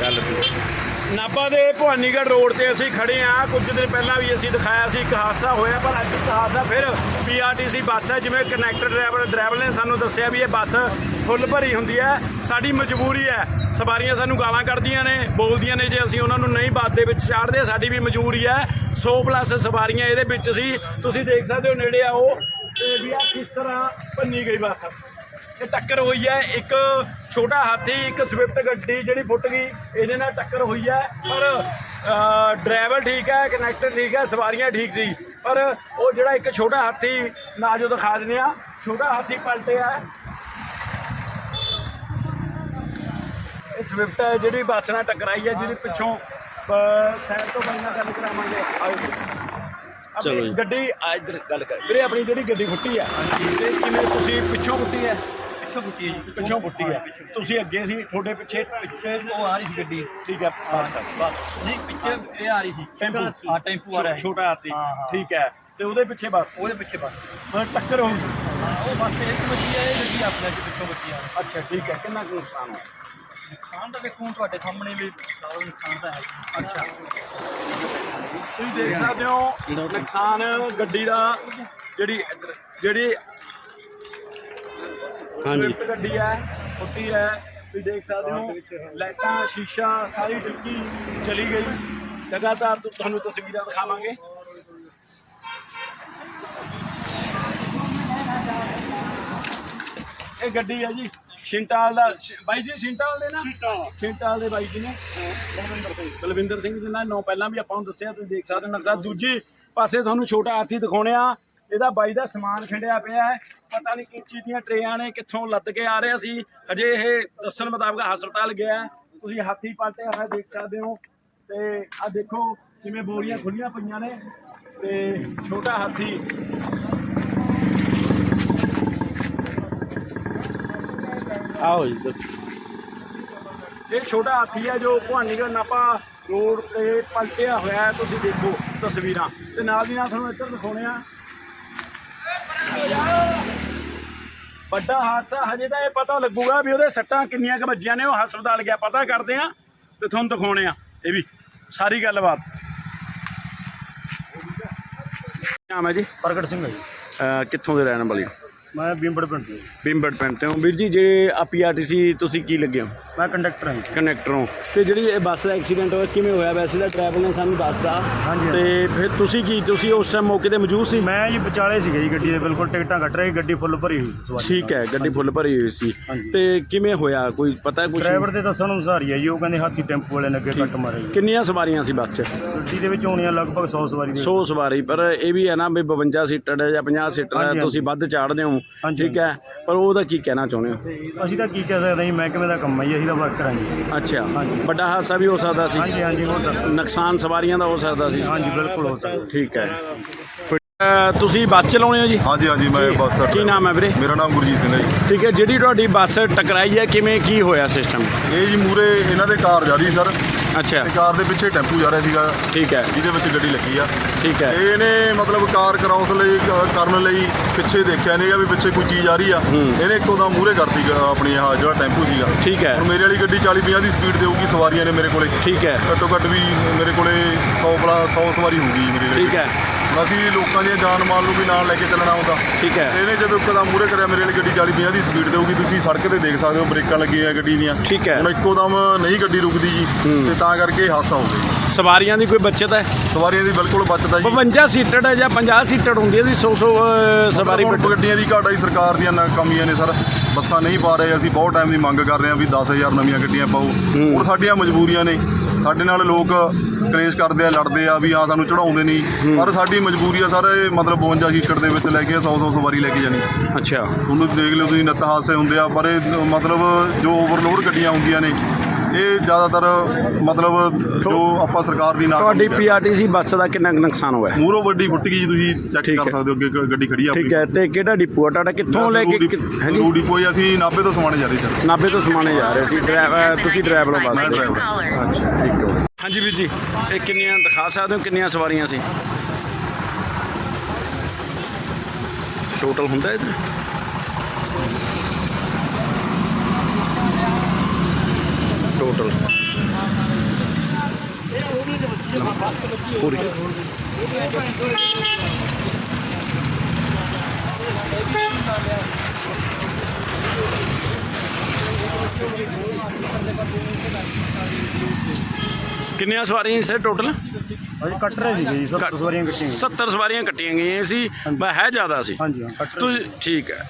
ਚੱਲ ਪਈ ਨਾਭਾ ਦੇ ਭਵਾਨੀਗੜ੍ਹ ਰੋਡ ਤੇ ਅਸੀਂ ਖੜੇ ਆ। ਕੁਝ ਦਿਨ ਪਹਿਲਾਂ ਵੀ ਅਸੀਂ ਦਿਖਾਇਆ ਸੀ ਇੱਕ ਹਾਦਸਾ ਹੋਇਆ, ਪਰ ਅੱਜ ਇੱਕ ਹਾਦਸਾ ਫਿਰ ਪੀਆਰਟੀਸੀ ਬੱਸ ਹੈ, ਜਿਵੇਂ ਕਨੈਕਟਰ ਡਰਾਈਵਰ ਡਰਾਈਵਰ ਨੇ ਸਾਨੂੰ ਦੱਸਿਆ ਵੀ ਇਹ ਬੱਸ ਫੁੱਲ ਭਰੀ ਹੁੰਦੀ ਹੈ। ਸਾਡੀ ਮਜਬੂਰੀ ਹੈ। ਸਵਾਰੀਆਂ ਸਾਨੂੰ ਗਾਲਾਂ ਕੱਢਦੀਆਂ ਨੇ, ਬੋਲਦੀਆਂ ਨੇ, ਜੇ ਅਸੀਂ ਉਹਨਾਂ ਨੂੰ ਨਹੀਂ ਬੱਸ ਦੇ ਵਿੱਚ ਚਾੜਦੇ, ਸਾਡੀ ਵੀ ਮਜਬੂਰੀ ਹੈ। 100 ਪਲੱਸ ਸਵਾਰੀਆਂ ਇਹਦੇ ਵਿੱਚ ਸੀ। ਤੁਸੀਂ ਦੇਖ ਸਕਦੇ ਹੋ ਨੇੜੇ ਆ ਉਹ ਤੇ ਵੀ ਆ ਕਿਸ ਤਰ੍ਹਾਂ ਭੰਨੀ ਗਈ ਬੱਸ। ਇਹ ਟੱਕਰ ਹੋਈ ਹੈ। ਇੱਕ ਛੋਟਾ ਹਾਥੀ ਇੱਕ ਸਵਿਫਟ ਗੱਡੀ ਜਿਹੜੀ ਫੁੱਟ ਗਈ ਇਹਦੇ ਨਾਲ ਟੱਕਰ ਹੋਈ ਹੈ। ਪਰ ਡਰਾਈਵਰ ਠੀਕ ਹੈ ਕਨੈਕਟਰ ਠੀਕ ਹੈ ਸਵਾਰੀਆਂ ਠੀਕ ਸੀ। ਪਰ ਉਹ ਜਿਹੜਾ ਇੱਕ ਛੋਟਾ ਹਾਥੀ ਨਾ ਜੋ ਦਿਖਾ ਦਿੰਦੇ ਆ ਛੋਟਾ ਹਾਥੀ ਪਲਟਿਆ ਹੈ। ਇਹ ਸਵਿਫਟ ਹੈ ਜਿਹੜੀ ਬੱਸ ਨਾਲ ਟਕਰਾਈ ਹੈ ਜਿਹਦੇ ਪਿੱਛੋਂ ਸਾਈਡ ਤੋਂ ਬੰਦਾ ਗੱਲ ਕਰਾਵਾਂਗੇ। ਆਓ। ਚਲੋ। ਗੱਡੀ ਆ ਇੱਧਰ ਗੱਲ ਕਰ। ਵੀਰੇ ਆਪਣੀ ਜਿਹੜੀ ਗੱਡੀ ਫੁੱਟੀ ਹੈ ਤੇ ਕਿਵੇਂ ਤੁਸੀਂ ਪਿੱਛੋਂ ਫੁੱਟੀ ਹੈ? ਪਿੱਛੋਂ ਪੁੱਟੀ ਹੈ ਜੀ। ਪਿੱਛੋਂ ਫੁੱਟੀ ਹੈ ਤੁਸੀਂ ਅੱਗੇ ਸੀ ਤੁਹਾਡੇ ਪਿੱਛੇ ਪਿੱਛੇ ਉਹ ਆ ਰਹੀ ਸੀ ਗੱਡੀ। ਠੀਕ ਹੈ ਬਸ। ਬਸ। ਨਹੀਂ ਪਿੱਛੇ ਇਹ ਆ ਰਹੀ ਸੀ। ਟੈਂਪੂ। ਹਾਂ ਟੈਂਪੂ ਆ ਰਿਹਾ ਛੋਟਾ ਹਾਥੀ। ਠੀਕ ਹੈ। ਤੇ ਉਹਦੇ ਪਿੱਛੇ ਬਸ। ਉਹਦੇ ਪਿੱਛੇ ਬਸ। ਮਤਲਬ ਟੱਕਰ ਹੋ ਗਈ ਉਹ ਬਸ ਇੱਕ ਵੱਜੀ ਹੈ ਇਹ ਗੱਡੀ ਆਪਣੇ ਚ ਪਿੱਛੋਂ ਵੱਜੀ ਆ। ਅੱਛਾ ਠੀਕ ਹੈ। ਕਿੰਨਾ ਕੁ ਨੁਕਸਾਨ ਹੋਇਆ? ਨੁਕਸਾਨ ਤਾਂ ਦੇਖੋ ਹੁਣ ਤੁਹਾਡੇ ਸਾਹਮਣੇ ਵੀ ਸਾਰਾ ਨੁਕਸਾਨ ਤਾਂ ਹੈ। ਅੱਛਾ। ਤੁਸੀਂ ਦੇਖ ਸਕਦੇ ਹੋ ਨੁਕਸਾਨ ਗੱਡੀ ਦਾ ਜਿਹੜੀ ਜਿਹੜੀ ਹਾਂਜੀ। ਸਵਿਫਟ ਗੱਡੀ ਹੈ ਫੁੱਟੀ ਹੈ ਤੁਸੀਂ ਦੇਖ ਸਕਦੇ ਹੋ ਲਾਈਟਾਂ ਸ਼ੀਸ਼ਾ ਸਾਰੀ ਡਿੱਗੀ ਚਲੀ ਗਈ। ਲਗਾਤਾਰ ਤੁ- ਤੁਹਾਨੂੰ ਤਸਵੀਰਾਂ ਦਿਖਾਵਾਂਗੇ। ਇਹ ਗੱਡੀ ਹੈ ਜੀ ਸ਼ਿੰਟਾਲ ਦਾ ਸ਼- ਬਾਈ ਜੀ ਸ਼ਿੰਟਾਲ ਦੇ ਨਾ? ਸ਼ਿੰਟਾਲ ਦੇ ਬਾਈ ਜੀ ਨੇ। ਬਲਵਿੰਦਰ ਸਿੰਘ। ਜਿਨ੍ਹਾਂ ਨੌ ਪਹਿਲਾਂ ਵੀ ਆਪਾਂ ਨੂੰ ਦੱਸਿਆ ਤੁਸੀਂ ਦੇਖ ਸਕਦੇ ਹੋ ਨਕਸ਼ਾ। ਦੂਜੀ ਪਾਸੇ ਤੁਹਾਨੂੰ ਛੋਟਾ ਹਾਥੀ ਦਿਖਾਉਣੇ ਆ। ਇਹਦਾ ਬਾਈ ਦਾ ਸਮਾਨ ਖਿੰਡਿਆ ਪਿਆ ਹੈ। ਪਤਾ ਨਹੀਂ ਕਿਸ ਚੀਜ਼ ਦੀਆਂ ਟਰੇਆਂ ਨੇ ਕਿੱਥੋਂ ਲੱਦ ਕੇ ਆ ਰਿਹਾ ਸੀ ਅਜੇ ਇਹ ਦੱਸਣ ਮੁਤਾਬਕ ਹਸਪਤਾਲ ਗਿਆ ਤੁਸੀਂ ਹਾਥੀ ਪਾਟਿਆ ਹੋਇਆ ਦੇਖ ਸਕਦੇ ਹੋ। ਤੇ ਆ ਦੇਖੋ ਕਿਵੇਂ ਬੋਰੀਆਂ ਖੁੱਲੀਆਂ ਪਈਆਂ ਨੇ। ਤੇ ਛੋਟਾ ਹਾਥੀ। ਆਓ ਜੀ ਇਹ ਛੋਟਾ ਹਾਥੀ ਹੈ ਜੋ ਭਵਾਨੀਗੜ੍ਹ ਨਾਪਾ ਰੋਡ ਤੇ ਪਲਟਿਆ ਹੋਇਆ ਤੁਸੀਂ ਦੇਖੋ ਤਸਵੀਰਾਂ। ਤੇ ਨਾਲ ਦੀ ਨਾਲ ਤੁਹਾਨੂੰ ਇੱਧਰ ਦਿਖਾਉਣੇ ਆ। ਵੱਡਾ ਹਾਦਸਾ ਹਜੇ ਤਾਂ ਇਹ ਪਤਾ ਲੱਗੂਗਾ ਵੀ ਉਹਦੇ ਸੱਟਾਂ ਕਿੰਨੀਆਂ ਕੁ ਵੱਜੀਆਂ ਨੇ ਉਹ ਹਸਪਤਾਲ ਗਿਆ ਪਤਾ ਕਰਦੇ ਆ ਤੇ ਤੁਹਾਨੂੰ ਦਿਖਾਉਣੇ ਆ ਇਹ ਵੀ ਸਾਰੀ ਗੱਲਬਾਤ। ਨਾਮ ਹੈ ਜੀ? ਪ੍ਰਗਟ ਸਿੰਘ ਹੈ ਜੀ। ਅਹ ਕਿੱਥੋਂ ਦੇ ਰਹਿਣ ਵਾਲੇ ਹੋ? ਮੈਂ ਬਿੰਬੜ ਪਿੰਡ ਤੋਂ। ਬਿੰਬੜ ਪਿੰਡ ਤੋਂ। ਵੀਰ ਜੀ ਜੇ ਆ ਪੀਆਰਟੀਸੀ ਤੁਸੀਂ ਕੀ ਲੱਗੇ ਹੋ? ਮੈਂ ਕੰਡਕਟਰ ਹਾਂ ਜੀ। ਕਨੈਕਟਰੋਂ ਤੇ ਜਿਹੜੀ ਇਹ ਬੱਸ ਦਾ ਐਕਸੀਡੈਂਟ ਹੋਇਆ ਕਿਵੇਂ ਹੋਇਆ? ਵੈਸੇ ਤਾਂ ਡਰਾਈਵਰ ਨੇ ਸਾਨੂੰ ਦੱਸਦਾ ਹਾਂਜੀ, ਤੇ ਫਿਰ ਤੁਸੀਂ ਕੀ ਤੁਸੀਂ ਉਸ ਟਾਈਮ ਮੌਕੇ ਤੇ ਮੌਜੂਦ ਸੀ? ਮੈਂ ਜੀ ਵਿਚਾਲੇ ਸੀਗਾ ਜੀ ਗੱਡੀ ਦੇ ਬਿਲਕੁਲ ਟਿਕਟਾਂ ਕੱਟ ਰਹੀ ਗੱਡੀ ਫੁੱਲ ਭਰੀ ਹੋਈ ਸੀ ਸਵਾਰੀ ਠੀਕ ਹੈ ਗੱਡੀ ਫੁੱਲ ਭਰੀ ਹੋਈ ਸੀ। ਹਾਂਜੀ। ਤੇ ਕਿਵੇਂ ਹੋਇਆ? ਕੋਈ ਪਤਾ ਕੁਝ ਡਰਾਈਵਰ ਦੇ ਦੱਸਣ ਅਨੁਸਾਰ ਹੀ ਹੈ ਜੀ ਉਹ ਕਹਿੰਦੇ ਹਾਥੀ ਟੈਂਪੂ ਵਾਲੇ ਨੇ ਅੱਗੇ ਕੱਟ ਮਾਰੇ ਜੀ। ਕਿੰਨੀਆਂ ਸਵਾਰੀਆਂ ਸੀ ਬੱਸ 'ਚ? ਗੱਡੀ ਦੇ ਵਿੱਚ ਆਉਣੀਆਂ ਲਗਭਗ 100 ਸਵਾਰੀ ਦੇ। 100 ਸਵਾਰੀ ਪਰ ਇਹ ਵੀ ਹੈ ਨਾ ਵੀ 52 ਸੀਟਰ ਹੈ ਜਾਂ 50 ਸੀਟਰ ਹੈ ਹਾਂਜੀ, ਤੁਸੀਂ ਵੱਧ ਚਾੜਦੇ ਹੋ। ਹਾਂਜੀ। ਠੀਕ ਹੈ। ਪਰ ਉਹਦਾ ਕੀ ਕਹਿਣਾ ਚਾਹੁੰਦੇ ਹੋ? ਅਸੀਂ ਤਾਂ ਕੀ ਕਹਿ ਸਕਦੇ ਹਾਂ ਜੀ ਮਹਿਕਮੇ ਦਾ ਕੰਮ ਹੈ ਜੀ ਅਸੀਂ ਤਾਂ ਵਰਕਰ ਹਾਂ ਜੀ ਅੱਛਾ। ਹਾਂਜੀ। ਵੱਡਾ ਹਾਦਸਾ ਵੀ ਹੋ ਸਕਦਾ ਸੀ। ਹਾਂਜੀ ਹਾਂਜੀ ਹੋ ਸਕਦਾ। ਨੁਕਸਾਨ ਸਵਾਰੀਆਂ ਦਾ ਹੋ ਸਕਦਾ ਸੀ। ਹਾਂਜੀ ਬਿਲਕੁਲ ਹੋ ਸਕਦਾ। ਠੀਕ ਹੈ। ਤੁਸੀਂ ਬੱਸ ਚਲਾਉਣੇ ਹੋ ਜੀ? ਹਾਂਜੀ ਹਾਂਜੀ ਮੈਂ ਬੱਸ ਕਰ ਕੀ ਨਾਮ ਹੈ ਵੀਰੇ? ਮੇਰਾ ਨਾਮ ਗੁਰਜੀਤ ਸਿੰਘ ਹੈ ਜੀ। ਠੀਕ ਹੈ ਜਿਹੜੀ ਤੁਹਾਡੀ ਬੱਸ ਟਕਰਾਈ ਹੈ ਕਿਵੇਂ ਕੀ ਹੋਇਆ ਸਿਸਟਮ ਇਹ ਜੀ ਮੂਰੇ ਇਹਨਾਂ ਦੇ ਕਾਰ ਜਾ ਰਹੀ ਸਰ। ਅੱਛਾ। ਤੇ ਕਾਰ ਦੇ ਪਿੱਛੇ ਟੈਂਪੂ ਜਾ ਰਿਹਾ ਸੀਗਾ। ਠੀਕ ਹੈ। ਜਿਹਦੇ ਵਿੱਚ ਗੱਡੀ ਲੱਗੀ ਆ। ਠੀਕ ਹੈ। ਤੇ ਇਹਨੇ ਮਤਲਬ ਕਾਰ ਕਰਾਉਸ ਲਈ ਕ- ਕਰਨ ਲਈ ਪਿੱਛੇ ਦੇਖਿਆ ਨਹੀਂਗਾ ਵੀ ਪਿੱਛੇ ਕੋਈ ਚੀਜ਼ ਆ ਰਹੀ ਆ। ਇਹਨੇ ਇੱਕੋ ਦਾ ਮੂਰੇ ਕਰਤੀ ਗ- ਆਪਣੀ ਆਹ ਜਿਹੜਾ ਟੈਂਪੂ ਸੀਗਾ। ਠੀਕ ਹੈ। ਹੁਣ ਮੇਰੇ ਵਾਲੀ ਗੱਡੀ 40 50 ਦੀ ਸਪੀਡ ਦੇਊਗੀ ਸਵਾਰੀਆਂ ਨੇ ਮੇਰੇ ਕੋਲੇ। ਠੀਕ ਹੈ। ਘੱਟੋ ਘੱਟ ਵੀ ਮੇਰੇ ਕੋਲੇ 100 ਪਲਾ 100 ਸਵਾਰੀ ਹੋਊਗੀ ਜੀ ਮੇਰੀ ਠੀਕ ਹੈ। ਅਸੀਂ ਲੋਕਾਂ ਦੀਆਂ ਜਾਨ ਮਾਲ ਨੂੰ ਵੀ ਨਾਲ ਲੈ ਕੇ ਚੱਲਣਾ ਹੁੰਦਾ। ਠੀਕ ਹੈ। ਇਹਨੇ ਜਦੋਂ ਇੱਕਦਮ ਮੂਰੇ ਕਰਿਆ ਮੇਰੇ ਵਾਲੀ ਗੱਡੀ 40 50 ਦੀ ਸਪੀਡ ਦੇਊਗੀ ਤੁਸੀਂ ਸੜਕ ਤੇ ਦੇਖ ਸਕਦੇ ਹੋ ਬ੍ਰੇਕਾਂ ਲੱਗੀਆਂ ਆ ਗੱਡੀ ਦੀਆਂ। ਠੀਕ ਹੈ। ਹੁਣ ਇੱਕੋ ਦਮ ਨਹੀਂ ਗੱਡੀ ਰੁਕਦੀ ਜੀ ਤੇ ਤਾਂ ਕਰਕੇ ਹਾਦਸਾ ਹੋ ਗਿਆ। ਸਵਾਰੀਆਂ ਦੀ ਕੋਈ ਬੱਚਤ ਹੈ? ਸਵਾਰੀਆਂ ਦੀ ਬਿਲਕੁਲ ਬਚਤ ਹੈ ਜੀ। 52 ਸੀਟਰ ਹੈ ਜਾਂ 50 ਸੀਟਰ ਹੁੰਦੀ ਹੈ ਜੀ 100 100 ਸਵਾਰੀ ਗੱਡੀਆਂ ਦੀ ਘਾਟ ਆਈ ਸਰਕਾਰ ਦੀਆਂ ਨਾ ਕਮੀਆਂ ਨੇ ਸਰ। ਬੱਸਾਂ ਨਹੀਂ ਪਾ ਰਹੇ ਅਸੀਂ ਬਹੁਤ ਟਾਈਮ ਦੀ ਮੰਗ ਕਰ ਰਹੇ ਹਾਂ ਵੀ 10000 ਨਵੀਆਂ ਗੱਡੀਆਂ ਪਾਓ। ਹੁਣ ਸਾਡੀਆਂ ਮਜਬੂਰੀਆਂ ਨੇ। ਸਾਡੇ ਨਾਲ ਲੋਕ ਕਲੇਸ਼ ਕਰਦੇ ਆ ਲੜਦੇ ਆ ਵੀ ਆ ਸਾਨੂੰ ਚੜਾਉਂਦੇ ਨਹੀਂ। ਪਰ ਸਾਡੀ ਮਜਬੂਰੀ ਆ ਸਰ ਇਹ ਮਤਲਬ 52 ਸੀਟਰ ਦੇ ਵਿੱਚ ਲੈ ਕੇ 100 100 ਸਵਾਰੀ ਲੈ ਕੇ ਜਾਣੀ। ਅੱਛਾ। ਤੁਹਾਨੂੰ ਦੇਖ ਲਿਓ ਤੁਸੀਂ ਨਿੱਤ ਹਾਦਸੇ ਹੁੰਦੇ ਆ ਪਰ ਇਹ ਮਤਲਬ ਜੋ ਓਵਰਲੋਡ ਗੱਡੀਆਂ ਹੁੰਦੀਆਂ ਨੇ ਇਹ ਜ਼ਿਆਦਾਤਰ ਮਤਲਬ ਜੋ ਆਪਾਂ ਸਰਕਾਰ ਦੀ ਨਾ ਤੁਹਾਡੀ ਪੀਆਰਟੀਸੀ ਬੱਸ ਦਾ ਕਿੰਨਾ ਕੁ ਨੁਕਸਾਨ ਹੋਇਆ? ਮੂਰੋ ਵੱਡੀ ਫੁੱਟ ਗਈ ਜੀ ਤੁਸੀਂ ਚੈੱਕ ਠੀਕ ਕਰ ਹੈ। ਸਕਦੇ ਹੋ ਅੱਗੇ ਗ- ਗੱਡੀ ਖੜੀ ਆ ਠੀਕ ਹੈ ਤੇ ਕਿਹੜਾ ਡਿਪੂ ਆ? ਤੁਹਾਡਾ ਕਿੱਥੋਂ ਲੈ ਕੇ ਹਾਂਜੀ ਰੂਡੀ ਕੋਈ ਅਸੀਂ ਨਾਭੇ ਤੋਂ ਸਮਾਣੇ ਜਾ ਰਹੇ ਸਰ ਨਾਭੇ ਤੋਂ ਸਮਾਣੇ ਜਾ ਰਹੇ ਸੀ। ਡਰਾਈਵਰ ਤੁਸੀਂ ਡਰਾਈਵਰ ਹੋ ਬੱਸ ਦੇ। ਅੱਛਾ ਠੀਕ ਹੈ। ਹਾਂਜੀ ਵੀਰ ਜੀ ਇਹ ਕਿੰਨੀਆਂ ਦਿਖਾ ਸਕਦੇ ਹੋ? ਕਿੰਨੀਆਂ ਸਵਾਰੀਆਂ ਸੀ? ਟੋਟਲ ਹੁੰਦਾ ਇਹਦਾ? ਟੋਟਲ ਪੂਰੀ ਕਿੰਨੀਆਂ ਸਵਾਰੀਆਂ ਸੀ ਟੋਟਲ ਅਜੇ ਕੱਟ ਰਹੇ ਸੀਗੇ ਜੀ ਸਭ ਸਵਾਰੀਆਂ ਕੱਟੀਆਂ 70 ਸਵਾਰੀਆਂ ਕੱਟੀਆਂ ਗਈਆਂ ਸੀ ਮੈਂ ਹੈ ਜ਼ਿਆਦਾ ਸੀ। ਹਾਂਜੀ ਹਾਂ ਕੱਟ ਰਹੇ ਤੁਸੀਂ ਠੀਕ ਹੈ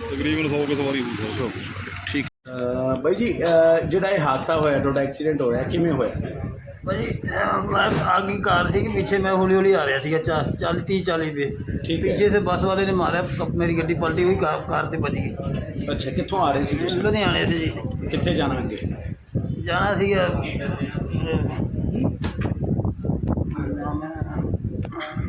ਤਕਰੀਬਨ 100 ਕੇ ਸਵਾਰੀ ਹੋਈ ਸਰ ਠੀਕ ਬਾਈ ਜੀ ਜਿਹੜਾ ਇਹ ਹਾਦਸਾ ਹੋਇਆ ਤੁਹਾਡਾ ਐਕਸੀਡੈਂਟ ਹੋਇਆ ਕਿਵੇਂ ਹੋਇਆ? ਭਾਈ ਮੈਂ ਆਗੀ ਕਾਰ ਸੀ ਪਿੱਛੇ ਮੈਂ ਹੌਲੀ ਹੌਲੀ ਆ ਰਿਹਾ ਸੀਗਾ 40 30 40 ਦੇ ਪਿੱਛੇ ਸੇ ਬੱਸ ਵਾਲੇ ਨੇ ਮਾਰਿਆ ਮੇਰੀ ਗੱਡੀ ਪਲਟੀ ਹੋਈ ਕਾਰ ਤੇ ਵੱਜ ਗਈ। ਅੱਛਾ ਕਿੱਥੋਂ ਆ ਰਹੇ ਸੀ ਤੁਸੀਂ? ਲੁਧਿਆਣੇ ਸੀ। ਜੀ ਕਿੱਥੇ ਜਾਣਾ ਅੱਗੇ ਜਾਣਾ ਸੀਗਾ ਅਹ,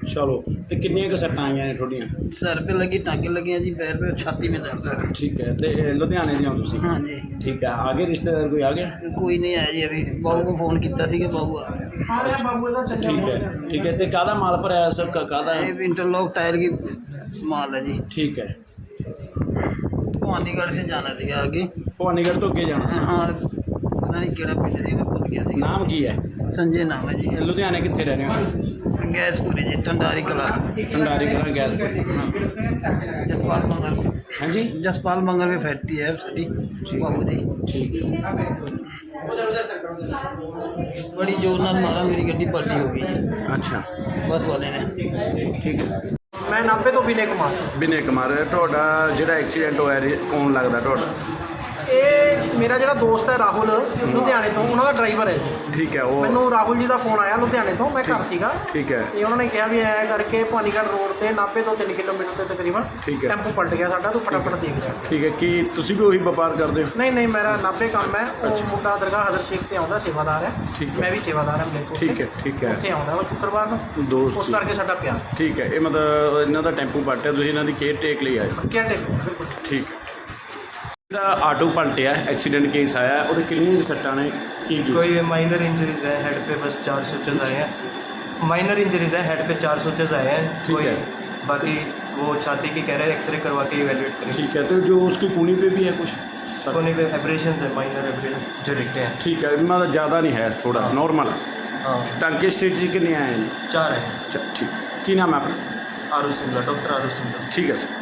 ਚਲੋ ਤੇ ਕਿੰਨੀਆਂ ਕੁ ਸੱਟਾਂ ਆਈਆਂ ਨੇ ਤੁਹਾਡੀਆਂ सर पे लगी टांगे लगी हैं जी पैर पे छाती में दर्द है ਠੀਕ ਹੈ ਤੇ ਇਹ ਲੁਧਿਆਣੇ ਦੇ ਹੋ ਤੁਸੀਂ हाँ जी ਠੀਕ ਹੈ ਆਗੇ ਰਿਸ਼ਤੇਦਾਰ ਕੋਈ ਆ ਗਿਆ कोई नहीं आया जी अभी बहू को फ़ोन किया सीगा बहू आ रहा ਠੀਕ ਹੈ ਠੀਕ ਹੈ ਤੇ ਕਾਹਦਾ ਮਾਲ ਭਰਿਆ ਸਭ ਕਾ- ਕਾਹਦਾ ये इंटरलॉक टायर की माल है जी ਠੀਕ ਹੈ भवानीगढ़ से जाना सीगा आगे ਭਵਾਨੀਗੜ੍ਹ ਤੋਂ ਅੱਗੇ ਜਾਣਾ हाँ पता नहीं केड़ा पिंड सी मैं भूल गया सीगा ਨਾਮ ਕੀ ਹੈ संजय नाम है जी ਇਹ ਲੁਧਿਆਣੇ ਕਿੱਥੇ ਰਹਿੰਦੇ ਹੋ ਗੈਸਪੁਰੀ ਜੀ ਠੰਡਾਰੀ ਕਲਾ। ਭੰਡਾਰੀ ਕਰਾਂ ਗੈਸ ਜਸਪਾਲ ਮੰਗਲ ਹਾਂਜੀ? ਜਸਪਾਲ ਮੰਗਲ ਵੀ ਫੈਕਟਰੀ ਹੈ ਸਾਡੀ ਬਾਬੂ ਦੀ। ਬੜੀ ਜ਼ੋਰ ਨਾਲ ਮਾਰਾ ਮੇਰੀ ਗੱਡੀ ਪਲਟੀ ਹੋ ਗਈ ਅੱਛਾ। ਬੱਸ ਵਾਲੇ ਨੇ। ਠੀਕ ਹੈ। ਮੈਂ ਨਾਭੇ ਤੋਂ ਵਿਨੇ ਕੁਮਾਰ ਬਿਨੇ ਕਮਾਰ ਤੁਹਾਡਾ ਜਿਹੜਾ ਐਕਸੀਡੈਂਟ ਹੋਇਆ ਕੌਣ ਲੱਗਦਾ ਤੁਹਾਡਾ? ਇਹ ਮੇਰਾ ਜਿਹੜਾ ਦੋਸਤ ਹੈ ਰਾਹੁਲ ਲੁਧਿਆਣੇ ਤੋਂ ਉਹਨਾਂ ਦਾ ਡਰਾਈਵਰ ਹੈ ਜੀ। ਠੀਕ ਹੈ ਉਹ ਮੈਨੂੰ ਰਾਹੁਲ ਜੀ ਦਾ ਫੋਨ ਆਇਆ ਲੁਧਿਆਣੇ ਤੋਂ ਮੈਂ ਘਰ ਸੀਗਾ। ਠੀਕ ਹੈ। ਤੇ ਉਹਨਾਂ ਨੇ ਕਿਹਾ ਵੀ ਐ ਕਰਕੇ ਭਾਨੀਗੜ੍ਹ ਰੋਡ ਤੇ ਨਾਭੇ ਤੋਂ 3 ਕਿਲੋਮੀਟਰ ਤੇ ਤਕਰੀਬਨ। ਟੈਂਪੂ ਪਲਟ ਗਿਆ ਸਾਡਾ ਤੂੰ ਫਟਾਫਟ ਦੇਖ ਜਾ ਠੀਕ ਹੈ ਕੀ ਤੁਸੀਂ ਵੀ ਉਹੀ ਵਪਾਰ ਕਰਦੇ ਹੋ? ਨਹੀਂ ਨਹੀਂ ਮੇਰਾ ਨਾਭੇ ਕੰਮ ਹੈ ਉਹ ਮੁੰਡਾ ਦਰਗਾਹ ਹਜ਼ਰ ਸ਼ੇਖ ਤੇ ਆਉਂਦਾ ਸੇਵਾਦਾਰ ਹੈ। ਮੈਂ ਵੀ ਸੇਵਾਦਾਰ ਹਾਂ ਮਲੇਰਕੋਟ ਠੀਕ। ਹੈ ਠੀਕ। ਹੈ। ਉੱਥੇ ਆਉਂਦਾ ਉਹ ਸ਼ੁੱਕਰਵਾਰ ਨੂੰ। ਦੋਸਤ ਉਸ। ਕਰਕੇ ਸਾਡਾ ਪਿਆਰ। ਠੀਕ ਹੈ ਇਹ ਮਤਲਬ ਇਹਨਾਂ ਦਾ ਟੈਂਪੂ ਪਲਟਿਆ ਤੁਸੀਂ ਇਹਨਾਂ ਦੀ ਕੇਅਰ ਟੇਕ ਲਈ ਆਏ ਕਿਆ ਬਿਲਕੁਲ। ਠੀਕ ਹੈ। ਜਿਹੜਾ ਆਟੋ ਪਲਟਿਆ ਐਕਸੀਡੈਂਟ ਕੇਸ ਆਇਆ ਉਹਦੇ ਕਿੰਨੀਆਂ ਸੱਟਾਂ ਨੇ ਕੀ ਕੀ कोई माइनर इंजरीज है हेड पे बस चार सोचेज आए हैं माइनर इंजरीज है हेड पे चार सोचेज आए हैं ठीक कोई है। बाकी वो छाती की कह रहे हैं एक्सरे करवा के इवेल्युएट करेंगे ठीक है तो जो उसकी कूनी पे भी है कुछ सर कोने पे एब्रेशन है माइनर एब्रेशन जो दिखते हैं ठीक है मतलब ज़्यादा नहीं है थोड़ा नॉर्मल है हाँ टांके स्टेट जी कितने आए हैं चार हैं अच्छा ठीक की नाम है अपना आरू सिंगला डॉक्टर आरू सिंगला ठीक है सर